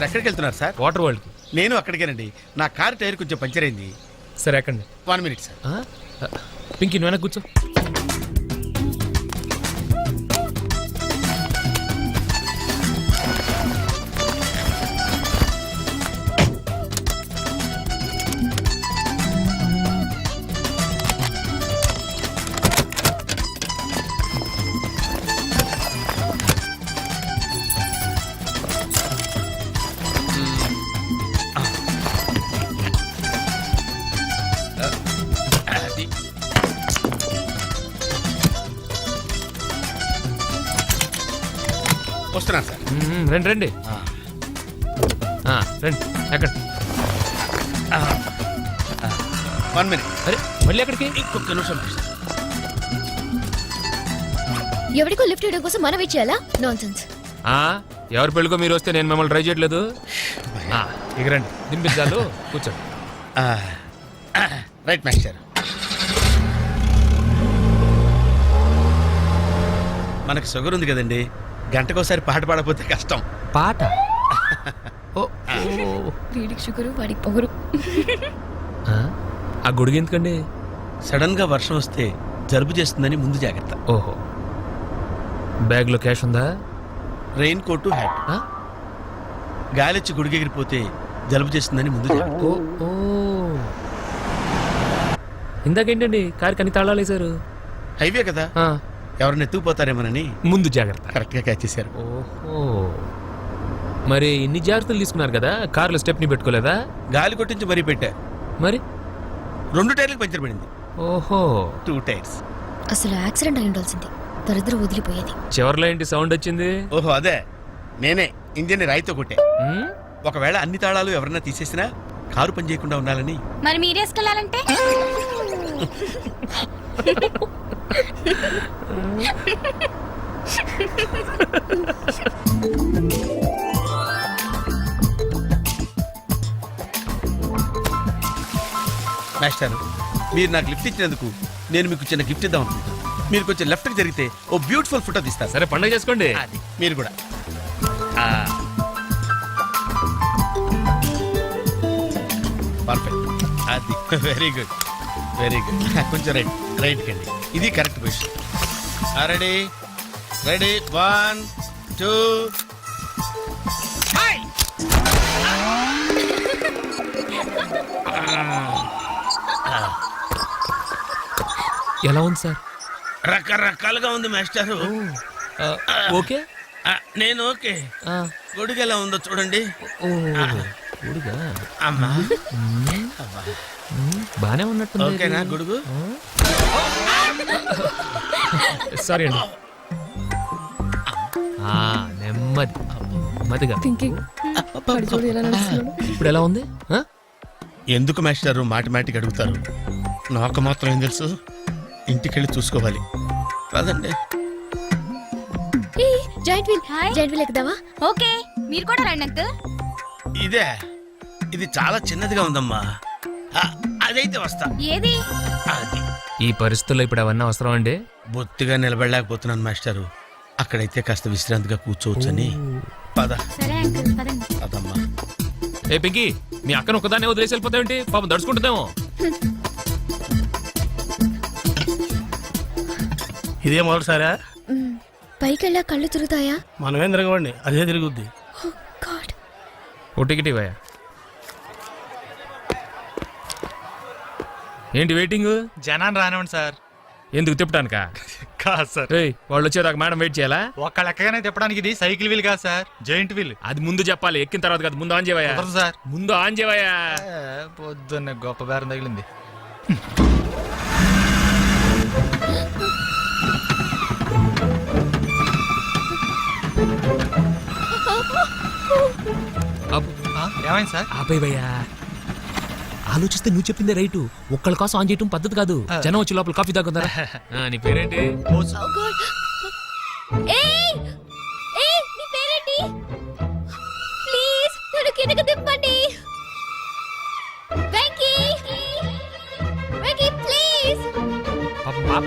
Sir ఎక్కడికి వెళ్తున్నారు sir? Water world నేను అక్కడికేనండి. నా కార్ టైర్ కొంచెం పంచర్ అయింది. సరే ఎక్కండి. One minute sir. పింకీ నువ్వు వెనక్కి కూర్చో. వస్తున్నాను సార్. మ్మ్, రండి రండి. ఆ, ఆ, రండి ఎక్కడ? One minute. అరే మళ్ళీ ఎక్కడికి? ఇంకొక నిమిషం. ఎవరికో లిఫ్ట్ ఇవ్వడం కోసం మనం ఇచ్చేయాలా నాన్ సెన్స్ ఆ, ఎవరి పెళ్ళికో మీరు వస్తే నేను మిమ్మల్ని ట్రై చేయట్లేదు? ఆ, ఇక రండి దింపించాలు కూర్చోండి. Right master. మనకు షుగర్ ఉంది కదండి. గంటకోసారి పాట పాడకపోతే కష్టం. పాట? ఓ వీడికి షుగరు వాడికి పొగరు. ఆ, ఆ గొడుగు ఎందుకండి? సడన్గా వర్షం వస్తే జలుబు చేస్తుందని ముందు జాగ్రత్త. ఓహో. బ్యాగ్లో క్యాష్ ఉందా? Raincoat hat. ఆ? గాలిచ్చి గుడిగెగిరిపోతే జలుబు చేస్తుందని ముందు జాగ్రత్త. ఓ ఓ. ఇందాకేంటండి? కారు కని తాళాలు వేశారు హైవే కదా? ఆ, ఎవరిని ఎత్తుకుపోతారేమోనని ముందు జాగ్రత్త. కరెక్ట్గా క్యాచ్ చేశారు. ఓహో. మరి ఇన్ని జాగ్రత్తలు తీసుకున్నారు కదా కారులో స్టెప్ని పెట్టుకోలేదా? గాలి కొట్టించి మరీ పెట్టా. మరి? రెండు టైర్లకు పంచర్ పడింది. ఓహో. టూ టైర్స్ అసలు యాక్సిడెంట్ అయి ఉండాల్సింది. దరిద్రం వదిలిపోయేది. చివర్లో ఏంటి సౌండ్ వచ్చింది? ఓహో అదే. నేనే ఇంజిన్ రాయితో కొట్టే. ఉమ్, ఒకవేళ అన్ని తాళాలు ఎవరన్నా తీసేసినా కారు పని చేయకుండా ఉండాలని. మరి మీరేసుకెళ్ళాలంటే? మాస్టర్ మీరు నాకు లిఫ్ట్ ఇచ్చినందుకు నేను మీకు చిన్న గిఫ్ట్ ఇద్దాం అనుకుంటున్నాను. మీరు కొంచెం లెఫ్ట్కి జరిగితే ఓ బ్యూటిఫుల్ ఫోటో తీస్తారు సరే పండగ చేసుకోండి. అది మీరు కూడా. పర్ఫెక్ట్ అది వెరీ గుడ్ వెరీ గుడ్ కొంచెం రైట్. రైట్ కండి ఇది correct position ready? Ready? One two. ఎలా ఉంది సార్? రకరకాలుగా ఉంది మాస్టారు. ఓకే? నేను ఓకే. గొడుగు ఎలా ఉందో చూడండి. గొడుగా? అమ్మా. బానే ఉన్నట్టుంది ఓకేనా గొడుగు? సారీ అండి. ఆ, నెమ్మది. నెమ్మదిగా. ఇప్పుడు ఎలా ఉంది? ఆ? ఎందుకు మాస్టారు మాటిమాటికి అడుగుతారు? నాకు మాత్రం ఏం తెలుసు? ఇంటికెళ్ళి చూసుకోవాలి. కాదండి a giant wheel. Hi. Giant wheel ఎక్కుదావా okay మీరు కూడా రండి అంకుల్. ఇదే. ఇది చాలా చిన్నదిగా ఉందమ్మా. ఆ, అదైతే వస్తా. ఏది? అది. ఈ పరిస్థితుల్లో ఇప్పుడు అవన్నీ అవసరం అండి? బొత్తిగా నిలబడలేకపోతున్నాను మాస్టారు. అక్కడైతే కాస్త విశ్రాంతిగా కూర్చోవచ్చని. పద. పదండి. పదమ్మా. ఏ పింకి మీ అక్కను ఒకదాన్ని వదిలేసి వెళ్ళిపోతావేంటి? పాపం దడుచుకుంటుందేమో. ఇదే మొదటిసారా? మ్, పైకెళ్ళా కళ్ళు తిరుగుతాయా? మనమేం తిరగవండి అదే తిరుగుద్ది. ఓ గాడ్. ఓ టికెట్ ఇవ్వయా ఏంటి వెయిటింగ్ జనాన్ని రానివ్వండి సార్. ఎందుకు తిప్పటానికా? కాదు సార్. ఏయ్ వాళ్ళు వచ్చేదాకా మేడం వెయిట్ చేయాలా? ఒక్క లెక్కగానే తిప్పడానికి ఇది సైకిల్ వీల్ కాదు సార్. Giant wheel. అది ముందు చెప్పాలి ఎక్కిన తర్వాత కాదు ముందు ఆన్ చేయవయ్యా కుదరదు సార్. ముందు ఆన్ చేయవయ్యా ఏ, పొద్దున్నే గొప్ప బేరం తగిలింది. అబ్బ్, ఆ, ఏమైంది సార్? ఆపేవయ్యా ఆలోచిస్తే నువ్వు చెప్పిందే రైటు. ఒక్కళ్ళ కోసం ఆన్ చేయటం పద్ధతి కాదు. జనం వచ్చి లోపల కాఫీ తాగుతారా? నీ పేరేంటి? ఏయ్! ఏయ్ నీ పేరేంటి? ప్లీజ్ నన్ను కిందకి దింపండి. వెంకీ! వెంకీ ప్లీజ్ పాపం పాప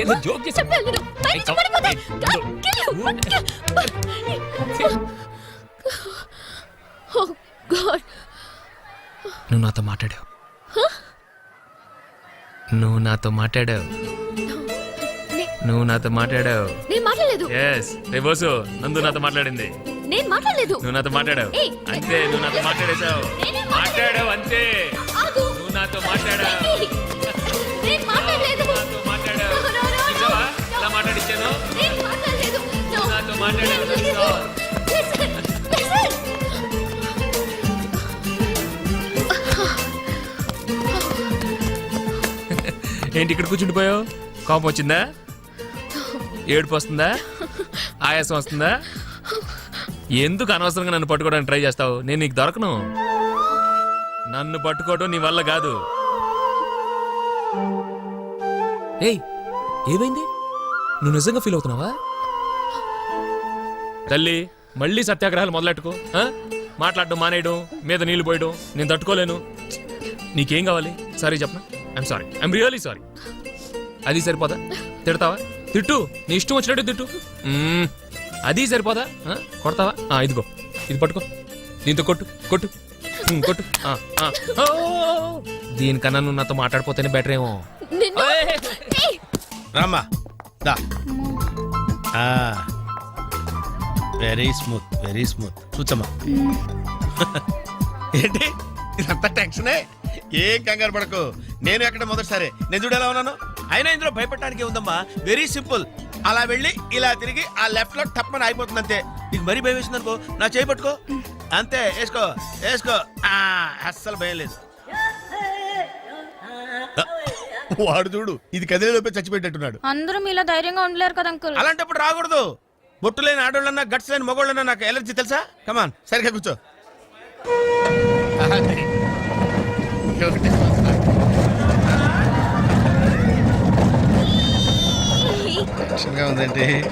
ఏదో జోక్ చేసా. నువ్వు నాతో మాట్లాడావు. నువ్వు నాతో మాట్లాడావు. నువ్వు నాతో మాట్లాడావు. నేను మాట్లాడలేదు. ఎస్ రే బోసు నందు నాతో మాట్లాడింది. నేను మాట్లాడలేదు. నువ్వు నాతో మాట్లాడావు. అంతే నువ్వు నాతో మాట్లాడేశావు. మాట్లాడావు అంతే. నువ్వు నాతో మాట్లాడావు. ఏంటి ఇక్కడ కూర్చుండిపోయావు? కోపం వచ్చిందా? ఏడుపు వస్తుందా? ఆయాసం వస్తుందా? ఎందుకు అనవసరంగా నన్ను పట్టుకోవడానికి ట్రై చేస్తావు? నేను నీకు దొరకను. నన్ను పట్టుకోవడం నీ వల్ల కాదు. ఏయ్ ఏమైంది? నువ్వు నిజంగా ఫీల్ అవుతున్నావా? తల్లి మళ్ళీ సత్యాగ్రహాలు మొదలెట్టుకో ఆ? మాట్లాడడం మానేయడం మీద నీళ్ళు పోయడం నేను తట్టుకోలేను. నీకేం కావాలి? సారీ చెప్పనా? I'm sorry I'm really sorry అది సరిపోదా? తిడతావా? తిట్టు. నీ ఇష్టం వచ్చినట్టు తిట్టు. అది సరిపోదా? ఆ? కొడతావా? ఆ, ఇదిగో. ఇది పట్టుకో. దీంతో కొట్టు. కొట్టు. కొట్టు. ఆ, ఆ. ఓ! దీనికన్నా నువ్వు నాతో మాట్లాడిపోతేనే బెటర్ ఏమో. రామ్మా. దా. Very smooth very smooth. కూర్చోమ్మా ఏంటి? ఇదంతా టెన్షనే? ఏం కంగారు పడకు. నేను ఎక్కడ మొదటిసారి. నేను చూడు ఎలా ఉన్నాను? అయినా ఇందులో భయపడడానికి ఉందమ్మా వెరీ సింపుల్ అలా వెళ్ళి ఇలా తిరిగి ఆ లెఫ్ట్లో టప్పని అయిపోతుంది అంతే నీకు మరీ భయం వేసింది అనుకో నా చేయి పట్టుకో. అంతే వేసుకో వేసుకో. ఆ, అస్సలు భయం లేదు. వాడు చూడు ఇది కదిలేలోపే చచ్చిపెట్టేట్టున్నాడు అందరూ మీలో ధైర్యంగా ఉండలేరు కదా అంకుల్. అలాంటప్పుడు రాకూడదు. బొట్టు లేని ఆడోళ్ళన్నా గట్స్ లేని మగోళ్ళన్నా నాకు ఎలర్జీ తెలుసా? కమాన్ సరిగ్గా కూర్చో. టెన్షన్గా ఉందంటే?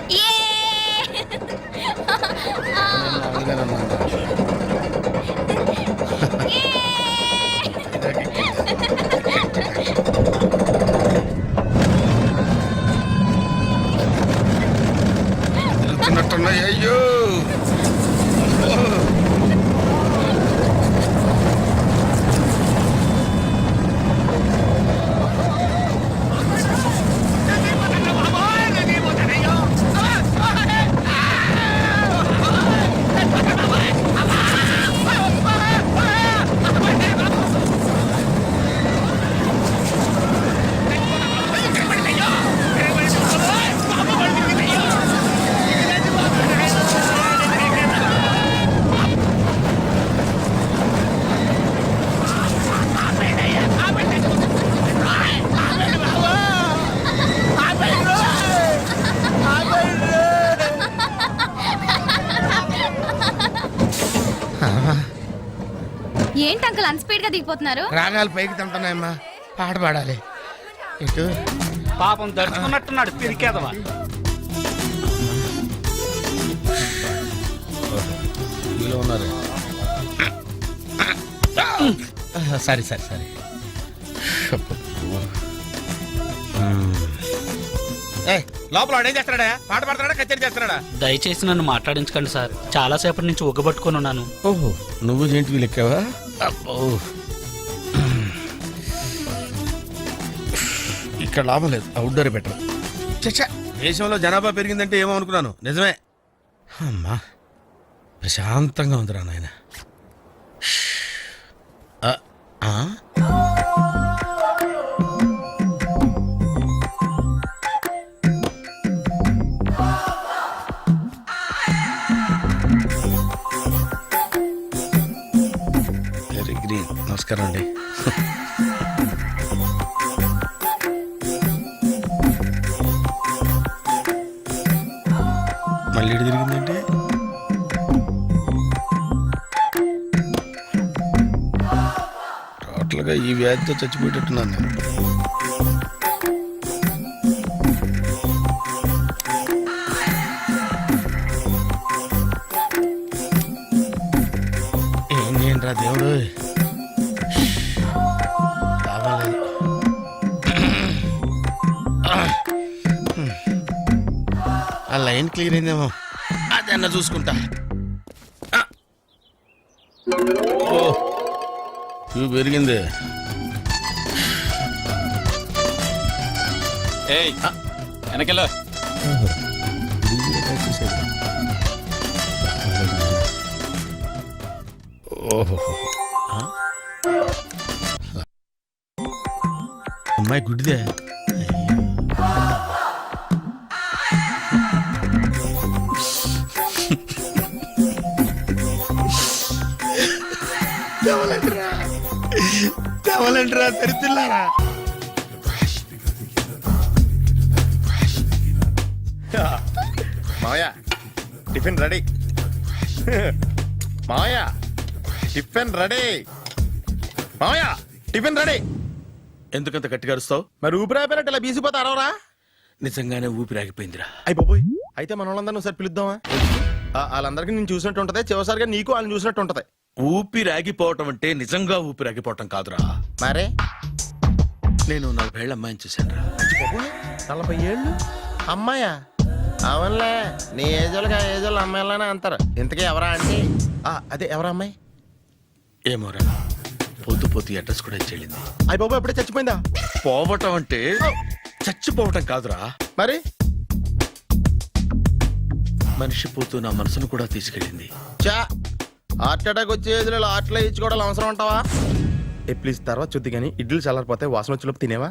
దిగిపోతున్నారు రాగాలు పైకి తింటున్నాయమ్మా. పాట పాడాలి. ఇటు. పాపం దడుచుకున్నట్టున్నాడు పిరికేదవా. ఉన్నారు. Sorry sorry sorry. లోపల వాడు ఏం చేస్తున్నాడా? పాట పాడుతున్నాడా? కచేరీ చేస్తున్నాడా? దయచేసి నన్ను మాట్లాడించకండి సార్. చాలాసేపటి నుంచి ఉగ్గబట్టుకొని ఉన్నాను. ఓహో నువ్వు జేంటి వీళ్ళు ఎక్కావా అబ్బో. ఇక్కడ లాభం లేదు. Outdoor better. చచ్చా దేశంలో జనాభా పెరిగిందంటే ఏమో అనుకున్నాను నిజమే. అమ్మా. ప్రశాంతంగా ఉందిరా నాయన. నమస్కారం అండి. వ్యాధితో చచ్చిపోయేటట్టున్నాను నేను. ఏం చేయండి దేవుడు. లాభం ఆ లైన్ క్లియర్ అయిందేమో. అదన్నా చూసుకుంటా. ఓ పెరిగింది. ఏయ్ వెనకెళ్ళు? అమ్మాయి గుడ్డిదే. తెవలంటరా? తెరుతుల్లారా మావయ్య టిఫిన్ రెడీ. మావయ్య టిఫిన్ రెడీ. మావయ్య టిఫిన్ రెడీ. ఎందుకంత గట్టిగా అరుస్తావు? మరి ఊపిరి అయిపోయినట్టు ఇలా బీసిపోతే అరవరా? నిజంగానే ఊపిరి ఆగిపోయిందిరా. అయిపోయి అయితే మన వాళ్ళందరినీ ఒకసారి పిలుద్దామా? వాళ్ళందరికీ నేను చూసినట్టు ఉంటది చివరిసారిగా నీకు వాళ్ళని చూసినట్టు ఉంటది. ఊపిరి ఆగిపోవటం అంటే నిజంగా ఊపిరి ఆగిపోవటం కాదురా. మరే? నేను నలభైళ్ళ అమ్మాయిని చూశాను రా నలభై ఏళ్ళు? అమ్మాయా? అవునులే నీ ఏజోళ్ళకి ఆ ఏజోళ్ళు అమ్మాయిలానే అంటారు. ఇంతకీ ఎవరా అంటే అదే ఎవరా అమ్మాయి? ఏమోరా పోతూ పోతూ అడ్రస్ కూడా చెల్లింది అయ్యి బాబు ఎప్పుడే చచ్చిపోయిందా? పోవటం అంటే చచ్చిపోవటం కాదురా. మరి? మనిషి పోతూ నా మనసును కూడా తీసుకెళ్ళింది. చా హార్ట్ అటాక్ వచ్చే ఏజ్లో హార్ట్లో ఇచ్చుకోవడం అవసరం ఉంటావా ఏ ప్లీజ్ తర్వాత చూద్ది కానీ ఇడ్లీ చల్లారిపోతే వాసన వచ్చేలోపు తినేవా?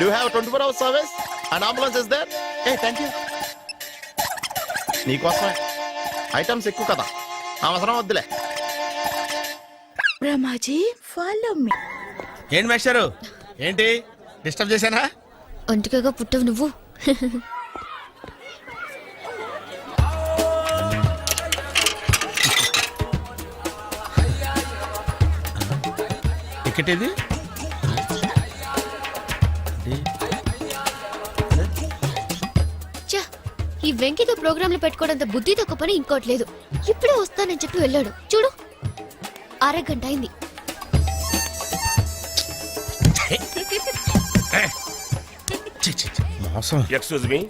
do have twenty four hours service and ambulance is there a thank you నీకోసమే. ఐటమ్స్ ఎక్కువ కదా. అవసరం వద్దులే. రమాజీ ఫాలో మీ ఏంటి మేస్టారు? ఏంటి? డిస్టర్బ్ చేశానా? ఒంటికగా పుట్టవు నువ్వు. టికెట్ ఇది ఈ వెంకితో ప్రోగ్రాంలు పెట్టుకోవడంత బుద్ధి తక్కువ పని ఇంకోటి లేదు. ఇప్పుడే వస్తానని చెప్పి వెళ్ళాడు. చూడు అరగంట అయింది. మోసం. ఎక్స్క్యూజ్ మీ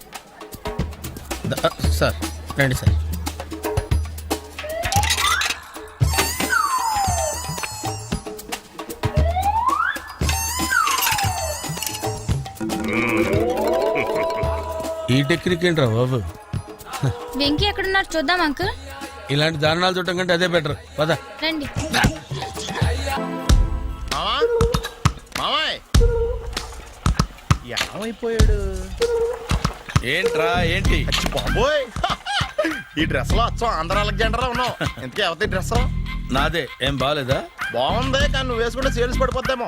సార్ రండి సార్. టెక్నిక్ ఏంట్రా బాబు? వెంకీ ఎక్కడున్నారు చూద్దాం అంకుల్. ఇలాంటి దారుణాలు చూడటం కంటే అదే బెటర్. పద. రండి. మామాయ్ ఏమైపోయాడు? ఏంట్రా ఏంటి? అచ్చి బాబోయ్. ఈ డ్రెస్లో వచ్చాం ఆంధ్ర అలెగ్జాండర్ ఉన్నావు. ఇంతకీ ఎవరి డ్రెస్ నాదే. ఏం బాగాలేదా బాగుంది కానీ నువ్వు వేసుకుంటే sales పడిపోద్దేమో.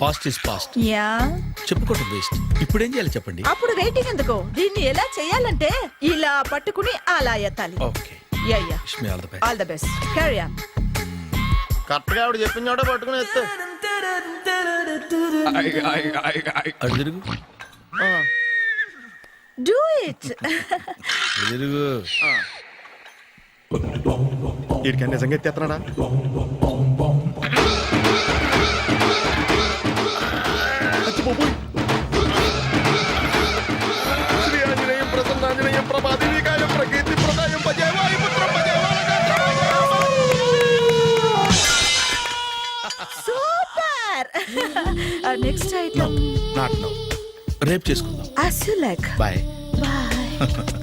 Past is past yeah. చెప్పుకోవటం వేస్ట్ ఇప్పుడు ఏం చేయాలి చెప్పండి? అప్పుడు వెయిటింగ్ ఎందుకు? దీన్ని ఎలా చేయాలంటే ఇలా పట్టుకుని అలా ఎత్తాలి. Okay yeah yeah. Wish me all the best all the best carry on కరెక్ట్గా ఆవిడ చెప్పిన చోట పట్టుకుని ఎత్తు. అడు తిరుగు. డూ ఇట్ అడు తిరుగు. వీడికి నిజంగా ఎత్తేస్తున్నాడా శ్రీ ఆంజనేయం ప్రసన్నాంజనేయం ప్రభాదివికాయం ప్రకీర్తి ప్రదాయం భజేవాయు పుత్రం super! Next item. Not no. రేపు చేసుకుందాం. as you like bye. bye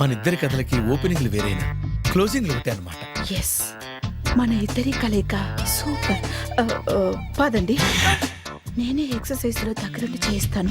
మన ఇద్దరి కథలకి ఓపెనింగ్లు వేరేనా క్లోజింగ్లు ఒకటే అనమాట ఎస్ మన ఇద్దరి కలయిక సూపర్. ఆ, ఆ, పదండి. నేనే ఎక్సర్సైజ్లో దగ్గరుండి చేయిస్తాను.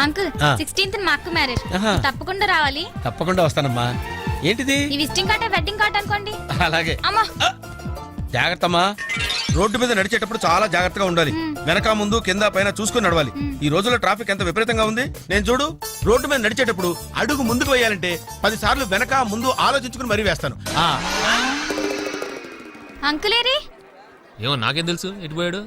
అంకుల్ ఆ. సిక్స్టీన్త్ మా అక్క మ్యారేజ్ ఆహా. తప్పకుండా రావాలి. తప్పకుండా వస్తానమ్మా. ఏంటిది? ఈ విజిటింగ్ కార్డ్ వెడ్డింగ్ కార్డ్ అనుకోండి. అలాగే. అమ్మా. జాగ్రత్తమ్మా. రోడ్డు మీద నడిచేటప్పుడు చాలా జాగ్రత్తగా ఉండాలి. వెనక ముందు కింద పైన చూసుకుని నడవాలి. ఈ రోజుల్లో ట్రాఫిక్ ఎంత విపరీతంగా ఉంది? నేను చూడు రోడ్డు మీద నడిచేటప్పుడు అడుగు ముందుకు వేయాలంటే పది సార్లు వెనక ముందు ఆలోచించుకుని మరీ వేస్తాను. ఆ, అంకుల్ ఏరి ఏమో నాకేం తెలుసు? ఎటు పోయాడు?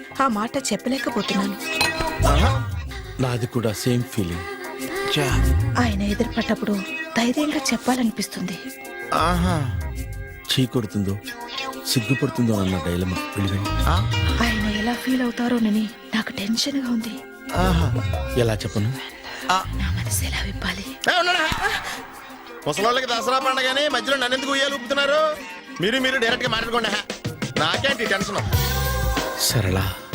ఆ మాట చెప్పలేకపోతున్నాను. నాది కూడా సేమ్ ఫీలింగ్. ఆయన ఎదురుపడ్డప్పుడు ధైర్యంగా చెప్పాలనిపిస్తుంది. ఆహా. చీ కొడుతుందో సిగ్గుపడుతుందో అన్న డైలమా? ఆయన ఎలా ఫీల్ అవుతారోనని నాకు టెన్షన్గా ఉంది. ఆహా. ఎలా చెప్పను? నా మనసు ఎలా విప్పాలి? ముసలోళ్ళకి దసరా పండగని మధ్యలో నన్ను ఎందుకు ఉయ్యాలు ఊపుతున్నారు? మీరు మీరు డైరెక్ట్గా మాట్లాడుకోండి. నాకేంటి టెన్షన్? సరళ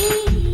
గా బాయ్ అక్క